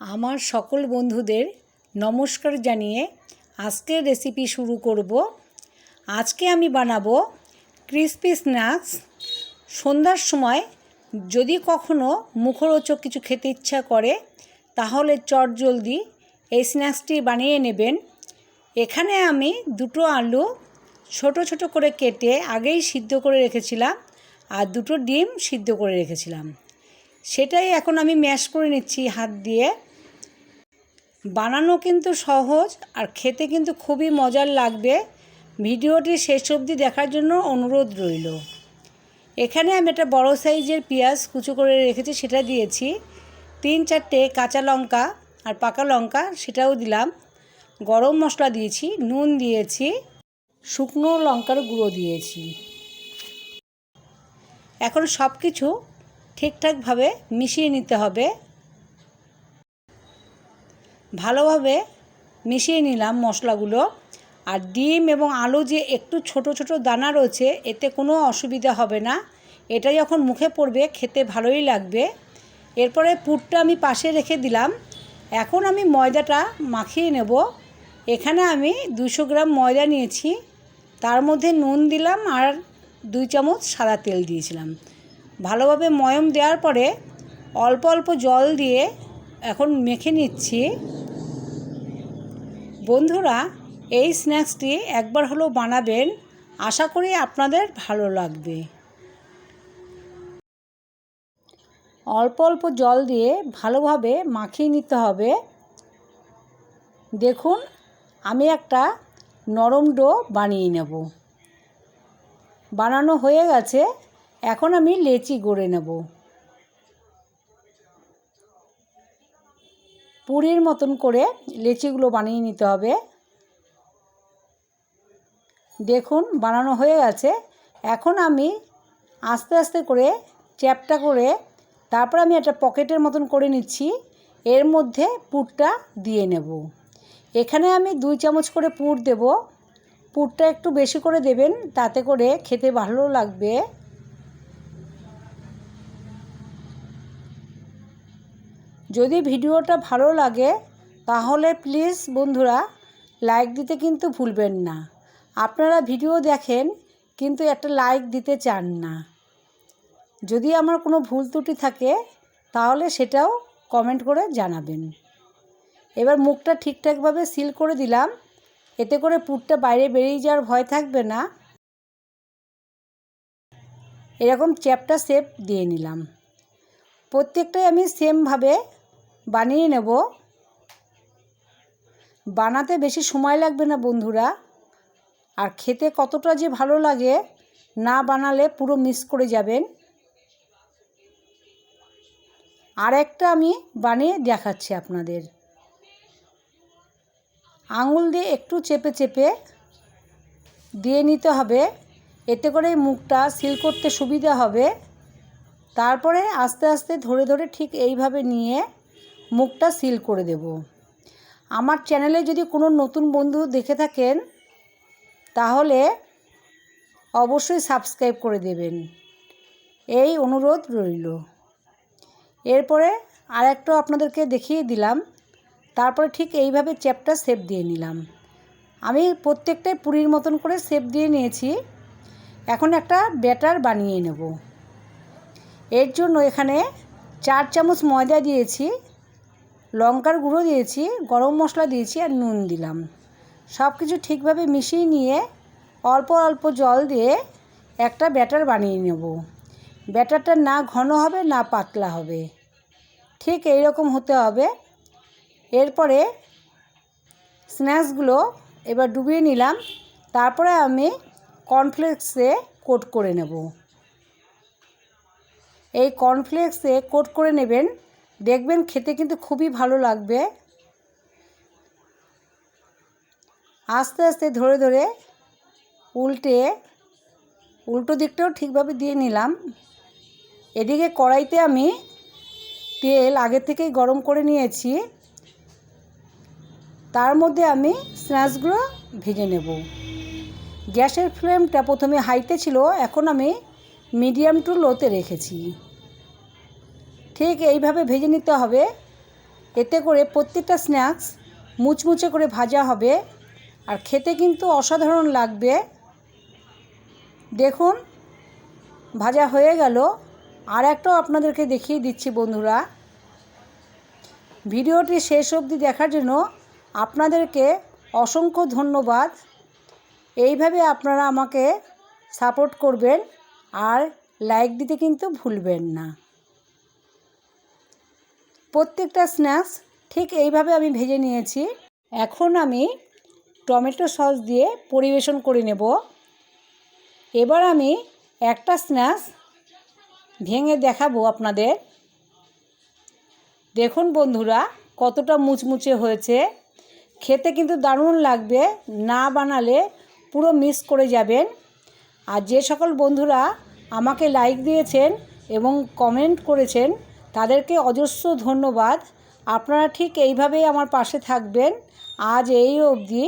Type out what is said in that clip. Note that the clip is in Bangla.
আমার সকল বন্ধুদের নমস্কার জানিয়ে আজকের রেসিপি শুরু করব। আজকে আমি বানাবো ক্রিসপি স্ন্যাক্স সন্ধ্যার সময় যদি কখনো মুখরোচক কিছু খেতে ইচ্ছা করে, তাহলে চট জলদি এই স্ন্যাক্সটি বানিয়ে নেবেন। এখানে আমি দুটো আলু ছোট ছোট করে কেটে আগেই সিদ্ধ করে রেখেছিলাম আর দুটো ডিম সিদ্ধ করে রেখেছিলাম। সেটাই এখন আমি ম্যাশ করে নিচ্ছি হাত দিয়ে। বানানো কিন্তু সহজ আর খেতে কিন্তু খুবই মজার লাগবে। ভিডিওটি শেষ অবধি দেখার জন্য অনুরোধ রইল। এখানে আমি একটা বড় সাইজের পেঁয়াজ কুচো করে রেখেছি, সেটা দিয়েছি। তিন চারটে কাঁচা লঙ্কা আর পাকা লঙ্কা, সেটাও দিলাম। গরম মশলা দিয়েছি, নুন দিয়েছি, শুকনো লঙ্কার গুঁড়ো দিয়েছি। এখন সব কিছু ঠিকঠাকভাবে মিশিয়ে নিতে হবে। ভালোভাবে মিশিয়ে নিলাম মশলাগুলো। আর ডিম এবং আলু যে একটু ছোট ছোট দানা রয়েছে, এতে কোনো অসুবিধা হবে না। এটা যখন মুখে পড়বে, খেতে ভালোই লাগবে। এরপরে পুরটা আমি পাশে রেখে দিলাম। এখন আমি ময়দাটা মাখিয়ে নেব। এখানে আমি দুশো গ্রাম ময়দা নিয়েছি। তার মধ্যে নুন দিলাম আর দুই চামচ সাদা তেল দিয়েছিলাম। ভালোভাবে ময়ম দেওয়ার পরে অল্প অল্প জল দিয়ে এখন মেখে নিচ্ছি। বন্ধুরা, এই স্ন্যাক্সটি একবার হলেও বানাবেন। আশা করি আপনাদের ভালো লাগবে। অল্প অল্প জল দিয়ে ভালোভাবে মাখিয়ে নিতে হবে। দেখুন, আমি একটা নরম ডো বানিয়ে নেব। বানানো হয়ে গেছে। এখন আমি লেচি গড়ে নেব। পুরীর মতন করে লেচিগুলো বানিয়ে নিতে হবে। দেখুন, বানানো হয়ে গেছে। এখন আমি আস্তে আস্তে করে চ্যাপটা করে তারপর আমি একটা পকেটের মতন করে নিচ্ছি। এর মধ্যে পুরটা দিয়ে নেব। এখানে আমি দুই চামচ করে পুর দেব। পুরটা একটু বেশি করে দেবেন, তাতে করে খেতে ভালো লাগবে। যদি ভিডিওটা ভালো লাগে, তাহলে প্লিজ বন্ধুরা লাইক দিতে কিন্তু ভুলবেন না। আপনারা ভিডিও দেখেন, কিন্তু একটা লাইক দিতে চান না। যদি আমার কোনো ভুল ত্রুটি থাকে, তাহলে সেটাও কমেন্ট করে জানাবেন। এবার মুখটা ঠিকঠাকভাবে সিল করে দিলাম। এতে করে পুরটা বাইরে বেরিয়ে যাওয়ার ভয় থাকবে না। এরকম চ্যাপটা শেপ দিয়ে নিলাম। প্রত্যেকটাই আমি সেমভাবে বানিয়ে নেব। বানাতে বেশি সময় লাগবে না বন্ধুরা। আর খেতে কতটা যে ভালো লাগে, না বানালে পুরো মিস করে যাবেন। আর একটা আমি বানিয়ে দেখাচ্ছি আপনাদের। আঙুল দিয়ে একটু চেপে চেপে দিয়ে নিতে হবে। এতে করে মুখটা সিল করতে সুবিধা হবে। তারপরে আস্তে আস্তে ধরে ধরে ঠিক এইভাবে নিয়ে মুখটা সিল করে দেব। আমার চ্যানেলে যদি কোনো নতুন বন্ধু দেখে থাকেন, তাহলে অবশ্যই সাবস্ক্রাইব করে দেবেন। এই অনুরোধ রইল। এরপরে আর একটা আপনাদেরকে দেখিয়ে দিলাম। তারপরে ঠিক এইভাবে চ্যাপটা শেপ দিয়ে নিলাম। আমি প্রত্যেকটাই পুরীর মতন করে শেপ দিয়ে নিয়েছি। এখন একটা ব্যাটার বানিয়ে নেব। এর জন্য এখানে চার চামচ ময়দা দিয়েছি। লঙ্কার গুঁড়ো দিয়েছি, গরম মশলা দিয়েছি আর নুন দিলাম। সব কিছু ঠিকভাবে মিশিয়ে নিয়ে অল্প অল্প জল দিয়ে একটা ব্যাটার বানিয়ে নেব। ব্যাটারটা না ঘন হবে, না পাতলা হবে। ঠিক এই রকম হতে হবে। এরপরে স্ন্যাক্সগুলো এবার ডুবিয়ে নিলাম। তারপরে আমি কর্নফ্লেক্সে কোট করে নেব। এই কর্নফ্লেক্সে কোট করে নেবেন দেখবেন খেতে কিন্তু খুবই ভালো লাগবে। আস্তে আস্তে, ধরে ধরে উল্টে, উল্টো দিকটাও ঠিকভাবে দিয়ে নিলাম। এদিকে কড়াইতে আমি তেল আগে থেকেই গরম করে নিয়েছি। তার মধ্যে আমি স্ন্যাক্সগুলো ভেজে নেব। গ্যাসের ফ্লেমটা প্রথমে হাইতে ছিল, এখন আমি মিডিয়াম টু লোতে রেখেছি। ঠিক এইভাবে ভেজে নিতে হবে। এতে করে প্রত্যেকটা স্ন্যাক্স মুচমুচে করে ভাজা হবে। আর খেতে কিন্তু অসাধারণ লাগবে। দেখুন, ভাজা হয়ে গেল। আর একটাও আপনাদেরকে দেখিয়ে দিচ্ছি বন্ধুরা। ভিডিওটি শেষ অবধি দেখার জন্য আপনাদেরকে অসংখ্য ধন্যবাদ। এইভাবে আপনারা আমাকে সাপোর্ট করবেন আর লাইক দিতে কিন্তু ভুলবেন না। প্রত্যেকটা স্ন্যাক্স ঠিক এইভাবে আমি ভেজে নিয়েছি। এখন আমি টমেটো সস দিয়ে পরিবেশন করে নেব। এবার আমি একটা স্ন্যাক্স ভেঙে দেখাবো আপনাদের। দেখুন বন্ধুরা, কতটা মুচমুচে হয়েছে। খেতে কিন্তু দারুণ লাগবে, না বানালে পুরো মিস করে যাবেন। আর যে সকল বন্ধুরা আমাকে লাইক দিয়েছেন এবং কমেন্ট করেছেন তাদেরকে অজস্র ধন্যবাদ। আপনারা ঠিক এইভাবেই আমার পাশে থাকবেন। আজ এই অবধি।